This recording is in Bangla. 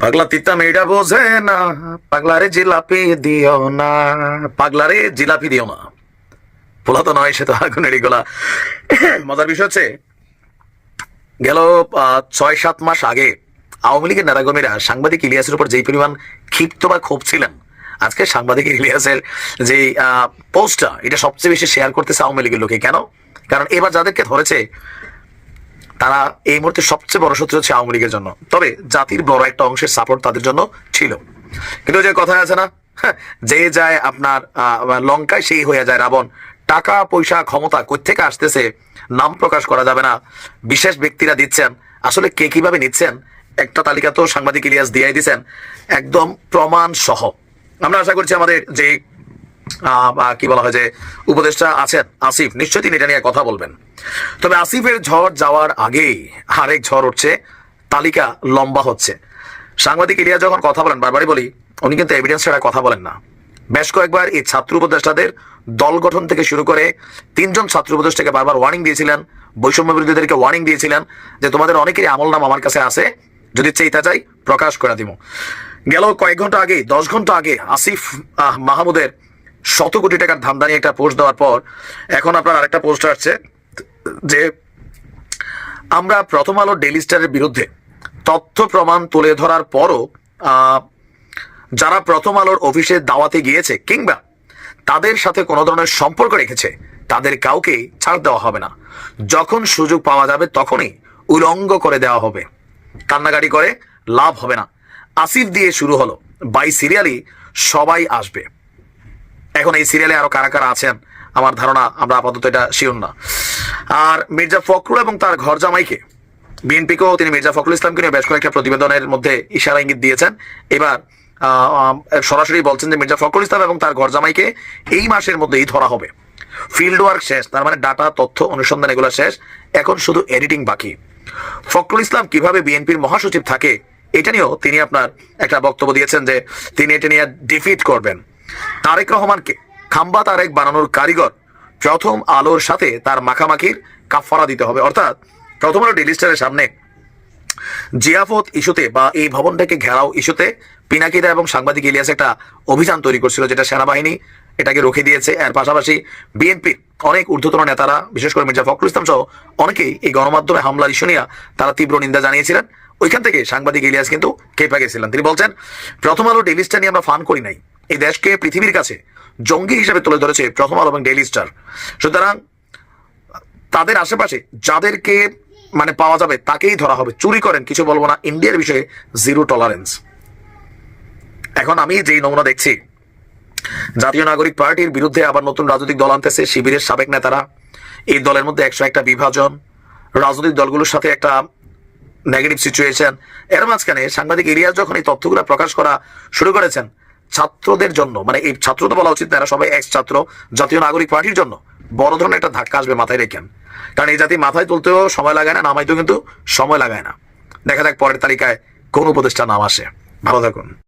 পাগলা তিতা মেয়েটা বোঝে না, পাগলারে জিলাপি দিও না। পাগলারে জিলাপি দিও না। পোলা তো নয় সে তো আগুনেরই গোলা মজার বিষয় হচ্ছে, গেল ছয় সাত মাস আগে আওয়ামী লীগের নেতাকর্মীরা সাংবাদিক ইলিয়াসের উপর যেই পরিমাণ ক্ষিপ্ত বা ক্ষোভ ছিলেন, আজকে সাংবাদিক ইলিয়াসের যে পোস্টটা, এটা সবচেয়ে বেশি শেয়ার করতেছে আওয়ামী লীগের লোকে। কেন? কারণ এবার যাদেরকে ধরেছে তারা এই মুহূর্তে সবচেয়ে বড় শত্রু হচ্ছে আওয়ামী লীগের জন্য। তবে জাতির বড় একটা অংশের সাপোর্ট তাদের জন্য ছিল। কিন্তু যে কথা আছে না হ্যাঁ, যে যায় আপনার লঙ্কায় সেই হয়ে যায় রাবণ। টাকা পয়সা ক্ষমতা কোথেকে আসতেছে নাম প্রকাশ করা যাবে না। বিশেষ ব্যক্তিরা দিচ্ছেন। আসলে কে কীভাবে নিচ্ছেন? একটা তালিকা তো সাংবাদিক ইলিয়াস দিয়াই দিচ্ছেন একদম প্রমাণ সহ আমরা আশা করছি আমাদের যে কি বলা হয় যে উপদেষ্টা আছেন, আসিফ, নিশ্চয়ই তিনি এটা নিয়ে কথা বলবেন। তবে আসিফের ঝড় যাওয়ার আগেই আরেক ঝড় উঠছে, তালিকা লম্বা হচ্ছে। সাংবাদিক ইলিয়া যখন কথা বলেন, বারবারই বলি, উনি কিন্তু এভিডেন্স ছাড়া কথা বলেন না। বেশ কয়েকবার এই ছাত্র উপদেষ্টাদের দল গঠন থেকে শুরু করে তিনজন ছাত্র উপদেষ্টাকে বারবার ওয়ার্নিং দিয়েছিলেন, বৈষম্য বিরোধীদেরকে ওয়ার্নিং দিয়েছিলেন যে তোমাদের অনেকেরই আমল নাম আমার কাছে আছে, যদি চেইতা চাই প্রকাশ করে দিব। গেল কয়েক ঘণ্টা আগে দশ ঘণ্টা আগে আসিফ মাহমুদের শত কোটি টাকার ধান্দা নিয়ে একটা পোস্ট দেওয়ার পর এখন আপনার আরেকটা পোস্ট আসছে, যে আমরা প্রথম আলো ডেলি স্টারের বিরুদ্ধে তথ্য প্রমাণ তুলে ধরার পরও যারা প্রথম আলোর অফিসে দাওয়াতে গিয়েছে কিংবা তাদের সাথে কোনো ধরনের সম্পর্ক রেখেছে, তাদের কাউকে ছাড় দেওয়া হবে না। যখন সুযোগ পাওয়া যাবে তখনই উলঙ্গ করে দেওয়া হবে। কান্নাকাটি করে লাভ হবে না। আসিফ দিয়ে শুরু হলো। বাই সিরিয়ালি সবাই আসবে। এখন এই সিরিয়ালে আরও কারা কারা আছেন? আমার ধারণা আমরা আপাতত এটা শিওর না। আর মির্জা ফখরুল এবং তার ঘর জামাইকে, বিএনপিকেও তিনি মির্জা ফখরুল ইসলামকে নিয়ে বেশ কয়েকটা প্রতিবেদনের মধ্যে ইশারা ইঙ্গিত দিয়েছেন। এবার সরাসরি বলছেন যে মির্জা ফখরুল ইসলাম এবং তার ঘর জামাইকে এই মাসের মধ্যেই ধরা হবে। ফিল্ড ওয়ার্ক শেষ, তার মানে ডাটা, তথ্য, অনুসন্ধান এগুলো শেষ। এখন শুধু এডিটিং বাকি। ফখরুল ইসলাম কীভাবে বিএনপির মহাসচিব থাকে, এটা নিয়েও তিনি আপনার একটা বক্তব্য দিয়েছেন যে তিনি এটা নিয়ে ডিফিট করবেন। তারেক রহমানকে খাম্বা তারেক বানানোর কারিগর প্রথম আলোর সাথে তার মাখামাখির কাফারা দিতে হবে। অর্থাৎ প্রথম আলো ডেলি স্টারের সামনে জিয়াফত ইস্যুতে বা এই ভবনটাকে ঘেরাও ইস্যুতে পিনাকিদা এবং সাংবাদিক ইলিয়াস একটা অভিযান তৈরি করছিল যেটা সেনাবাহিনী এটাকে রুখে দিয়েছে। এর পাশাপাশি বিএনপির অনেক ঊর্ধ্বতন নেতারা, বিশেষ করে মির্জা ফখরুল ইসলাম সহ অনেকেই এই গণমাধ্যমে হামলার ইস্যু নিয়ে তারা তীব্র নিন্দা জানিয়েছিলেন। ওইখান থেকে সাংবাদিক ইলিয়াস কিন্তু কেঁপে গেছিলেন। তিনি বলছেন, প্রথম আলো ডেইলি স্টার নিয়ে আমরা ফান করি নাই। এই দেশকে পৃথিবীর কাছে জঙ্গি হিসেবে তুলে ধরেছে প্রথম আলো এবং ডেইলি স্টার সুতরাং তাদের আশেপাশে যাদেরকে মানে পাওয়া যাবে তাকেই ধরা হবে। চুরি করেন, কিছু বলব না। ইন্ডিয়ার বিষয়ে জিরো টলারেন্স এখন আমি যেই নমুনা দেখছি, জাতীয় নাগরিক পার্টির বিরুদ্ধে আবার নতুন রাজনৈতিক দল আনতেছে শিবিরের সাবেক নেতারা। এই দলের মধ্যে একশো একটা বিভাজন, রাজনৈতিক দলগুলোর সাথে একটা নেগেটিভ সিচুয়েশন এর মাঝখানে সাংবাদিক ইলিয়াস যখন এই তথ্যগুলো প্রকাশ করা শুরু করেছেন ছাত্রদের জন্য মানে এই ছাত্র তো বলা উচিত তারা সবাই এক্স ছাত্র জাতীয় নাগরিক পার্টির জন্য। বড় ধরনের একটা ধাক্কা আসবে মাথায় রেখেন কারণ এই জাতি মাথায় তুলতেও সময় লাগায় না, নামাইতেও কিন্তু সময় লাগায় না। দেখা যাক পরের তালিকায় কোন উপদেষ্টা নাম আসে। ভালো থাকুন।